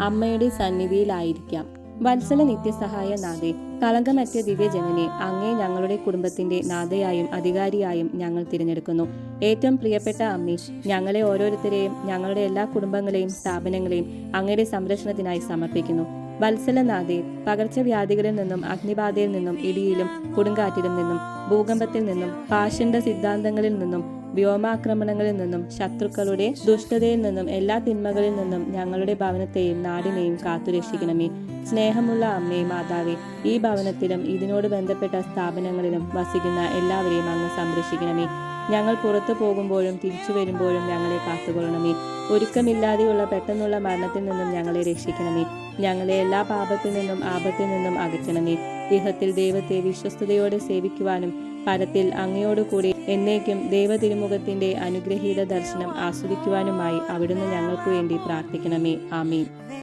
അമ്മയുടെ സന്നിധിയിലായിരിക്കാം. വത്സല നിത്യസഹായ നാഥേ കളങ്കമറ്റ ദിവ്യജനനെ അങ്ങേ ഞങ്ങളുടെ കുടുംബത്തിന്റെ നാഥയായും അധികാരിയായും ഞങ്ങൾ തിരഞ്ഞെടുക്കുന്നു. ഏറ്റവും പ്രിയപ്പെട്ട അമ്മി ഞങ്ങളെ ഓരോരുത്തരെയും ഞങ്ങളുടെ എല്ലാ കുടുംബങ്ങളെയും സ്ഥാപനങ്ങളെയും അങ്ങയുടെ സംരക്ഷണത്തിനായി സമർപ്പിക്കുന്നു. വത്സലനാഥെ പകർച്ചവ്യാധികളിൽ നിന്നും അഗ്നിബാധയിൽ നിന്നും ഇടിയിലും കൊടുങ്കാറ്റിലും നിന്നും ഭൂകമ്പത്തിൽ നിന്നും പാഷണ്ട സിദ്ധാന്തങ്ങളിൽ നിന്നും വ്യോമാക്രമണങ്ങളിൽ നിന്നും ശത്രുക്കളുടെ ദുഷ്ടതയിൽ നിന്നും എല്ലാ തിന്മകളിൽ നിന്നും ഞങ്ങളുടെ ഭവനത്തെയും നാടിനെയും കാത്തുരക്ഷിക്കണമേ. സ്നേഹമുള്ള അമ്മേ മാതാവേ ഈ ഭവനത്തിലും ഇതിനോട് ബന്ധപ്പെട്ട സ്ഥാപനങ്ങളിലും വസിക്കുന്ന എല്ലാവരെയും അങ്ങ് സംരക്ഷിക്കണമേ. ഞങ്ങൾ പുറത്തു പോകുമ്പോഴും തിരിച്ചു വരുമ്പോഴും ഞങ്ങളെ കാത്തുകൊള്ളണമേ. ഒരുക്കമില്ലാതെയുള്ള പെട്ടെന്നുള്ള മരണത്തിൽ നിന്നും ഞങ്ങളെ രക്ഷിക്കണമേ. ഞങ്ങളെ എല്ലാ പാപത്തിൽ നിന്നും ആപത്തിൽ നിന്നും അകറ്റണമേ. ഇഹത്തിൽ ദൈവത്തെ വിശ്വസ്തയോടെ സേവിക്കുവാനും പരത്തിൽ അങ്ങയോടുകൂടി എന്നേക്കും ദൈവ തിരുമുഖത്തിന്റെ അനുഗ്രഹീത ദർശനം ആസ്വദിക്കുവാനുമായി അവിടുന്ന് ഞങ്ങൾക്ക് വേണ്ടി പ്രാർത്ഥിക്കണമേ. ആമീൻ.